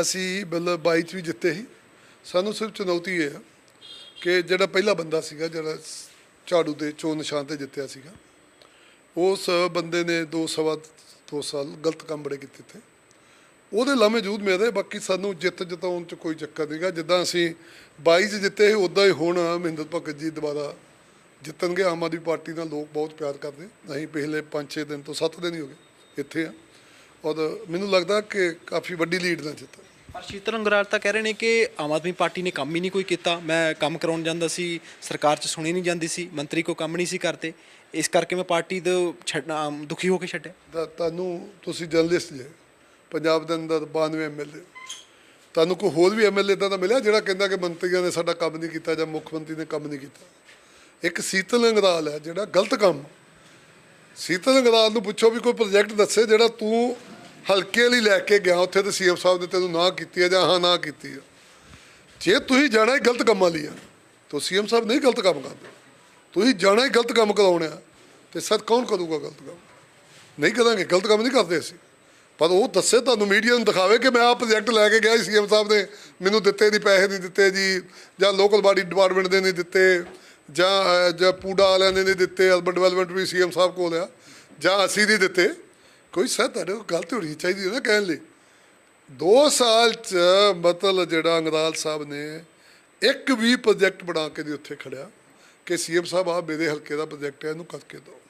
ਅਸੀਂ ਮਤਲਬ 22 ਚ ਵੀ ਜਿੱਤੇ ਸੀ। ਸਾਨੂੰ ਸਿਰਫ ਚੁਣੌਤੀ ਇਹ ਹੈ ਕਿ ਜਿਹੜਾ ਪਹਿਲਾ ਬੰਦਾ ਸੀਗਾ, ਜਿਹੜਾ ਝਾੜੂ ਦੇ ਚੋਣ ਨਿਸ਼ਾਨ ਤੇ ਜਿੱਤਿਆ ਸੀਗਾ ਉਸ ਬੰਦੇ ਨੇ ਦੋ ਸਵਾ ਦੋ ਸਾਲ ਗਲਤ ਕੰਮ ਬੜੇ ਕੀਤੇ ਤੇ। ਉਹਦੇ ਲਾਮੇ ਜੂਦ ਮੇਰੇ ਬਾਕੀ ਸਾਨੂੰ ਜਿੱਤ ਜਿਤਾਉਣ ਚ ਕੋਈ ਚੱਕਰ ਨਹੀਂਗਾ ਜਿੱਦਾਂ ਅਸੀਂ 22 ਚ ਜਿੱਤੇ ਸੀ ਉਦਾਂ ਹੀ ਹੁਣ ਮਹਿੰਦਰ ਭਗਤ ਜੀ ਦੁਬਾਰਾ ਜਿੱਤਣਗੇ, ਆਮ ਆਦਮੀ ਪਾਰਟੀ ਨਾਲ ਲੋਕ ਬਹੁਤ ਪਿਆਰ ਕਰਦੇ। ਅਸੀਂ ਪਿਛਲੇ 5-6 ਦਿਨ ਤੋਂ 7 ਦਿਨ ਹੀ ਹੋ ਗਏ ਇੱਥੇ ਆ। ਔਰ ਮੈਨੂੰ ਲੱਗਦਾ ਕਿ ਕਾਫੀ ਵੱਡੀ ਲੀਡ ਨਾਲ ਜਿੱਤਾਂ। ਪਰ ਸ਼ੀਤਲ ਅੰਗਰਾਲ ਤਾਂ ਕਹਿ ਰਹੇ ਨੇ ਕਿ ਆਮ ਆਦਮੀ ਪਾਰਟੀ ਨੇ ਕੰਮ ਹੀ ਨਹੀਂ ਕੋਈ ਕੀਤਾ। ਮੈਂ ਕੰਮ ਕਰਾਉਣ ਜਾਂਦਾ ਸੀ ਸਰਕਾਰ 'ਚ ਸੁਣੀ ਨਹੀਂ ਜਾਂਦੀ ਸੀ ਮੰਤਰੀ ਕੋ ਕੰਮ ਨਹੀਂ ਸੀ ਕਰਦੇ। ਇਸ ਕਰਕੇ ਮੈਂ ਪਾਰਟੀ ਤੋਂ ਛੱਡਣਾ ਦੁਖੀ ਹੋ ਕੇ ਛੱਡਿਆ। ਤਾਂ ਤੁਹਾਨੂੰ ਤੁਸੀਂ ਜਰਨਲਿਸਟ ਜੇ ਪੰਜਾਬ ਦੇ ਅੰਦਰ 92 ਐਮਐਲਏ ਤੁਹਾਨੂੰ ਕੋਈ ਹੋਰ ਵੀ ਐਮਐਲਏ ਇਦਾਂ ਦਾ ਮਿਲਿਆ ਜਿਹੜਾ ਕਹਿੰਦਾ ਕਿ ਮੰਤਰੀਆਂ ਨੇ ਸਾਡਾ ਕੰਮ ਨਹੀਂ ਕੀਤਾ ਜਾਂ ਮੁੱਖ ਮੰਤਰੀ ਨੇ ਕੰਮ ਨਹੀਂ ਕੀਤਾ? ਇੱਕ ਸੀਤਲ ਅੰਗਰਾਲ ਹੈ ਜਿਹੜਾ ਗਲਤ ਕੰਮ ਸੀਤਲ ਅੰਗਰਾਲ ਨੂੰ ਪੁੱਛੋ ਵੀ ਕੋਈ ਪ੍ਰੋਜੈਕਟ ਦੱਸੇ ਜਿਹੜਾ ਤੂੰ ਹਲਕੇ ਲਈ ਲੈ ਕੇ ਗਿਆ ਉੱਥੇ ਤੇ ਸੀਐਮ ਸਾਹਿਬ ਨੇ ਤੈਨੂੰ ਨਾ ਕੀਤੀ ਹੈ ਜਾਂ ਹਾਂ ਨਾ ਕੀਤੀ ਹੈ। ਜੇ ਤੁਸੀਂ ਜਾਣਾ ਹੀ ਗਲਤ ਕੰਮਾਂ ਲਈ ਆ ਤਾਂ ਸੀਐਮ ਸਾਹਿਬ ਨਹੀਂ ਗਲਤ ਕੰਮ ਕਰਦੇ। ਤੁਸੀਂ ਜਾਣਾ ਹੀ ਗਲਤ ਕੰਮ ਕਰਾਉਣਾ ਹੈ, ਤੇ ਸਰ ਕੌਣ ਕਰੂਗਾ ਗਲਤ ਕੰਮ? ਨਹੀਂ ਕਰਾਂਗੇ ਗਲਤ ਕੰਮ ਨਹੀਂ ਕਰਦੇ ਅਸੀਂ। ਪਰ ਉਹ ਦੱਸੇ ਤੁਹਾਨੂੰ ਮੀਡੀਆ ਨੂੰ ਦਿਖਾਵੇ ਕਿ ਮੈਂ ਆਹ ਪ੍ਰੋਜੈਕਟ ਲੈ ਕੇ ਗਿਆ ਸੀਐਮ ਸਾਹਿਬ ਨੇ ਮੈਨੂੰ ਦਿੱਤੇ ਨਹੀਂ ਪੈਸੇ ਨਹੀਂ ਦਿੱਤੇ ਜੀ ਜਾਂ ਲੋਕਲ ਬਾਡੀ ਡਿਪਾਰਟਮੈਂਟ ਦੇ ਨਹੀਂ ਦਿੱਤੇ। ਜਾਂ ਜਾਂ ਪੂਡਾ ਵਾਲਿਆਂ ਨੇ ਨਹੀਂ ਦਿੱਤੇ ਅਰਬਨ ਡਿਵੈਲਪਮੈਂਟ ਵੀ ਸੀਐਮ ਸਾਹਿਬ ਕੋਲ ਆ। ਜਾਂ ਅਸੀਂ ਨਹੀਂ ਦਿੱਤੇ। ਕੋਈ ਸਰ, ਤੁਹਾਡੇ ਕੋਲ ਗਲਤ ਹੋਣੀ ਚਾਹੀਦੀ ਹੈ ਨਾ ਕਹਿਣ ਲਈ। 2 ਸਾਲ ਚ ਮਤਲਬ ਜਿਹੜਾ ਅੰਗਰਾਲ ਸਾਹਿਬ ਨੇ ਇੱਕ ਵੀ ਪ੍ਰੋਜੈਕਟ ਬਣਾ ਕੇ ਨਹੀਂ ਉੱਥੇ ਖੜਿਆ ਕਿ ਸੀਐਮ ਸਾਹਿਬ ਆ ਮੇਰੇ ਹਲਕੇ ਦਾ ਪ੍ਰੋਜੈਕਟ ਹੈ, ਇਹਨੂੰ ਕਰਕੇ ਦਿਓ।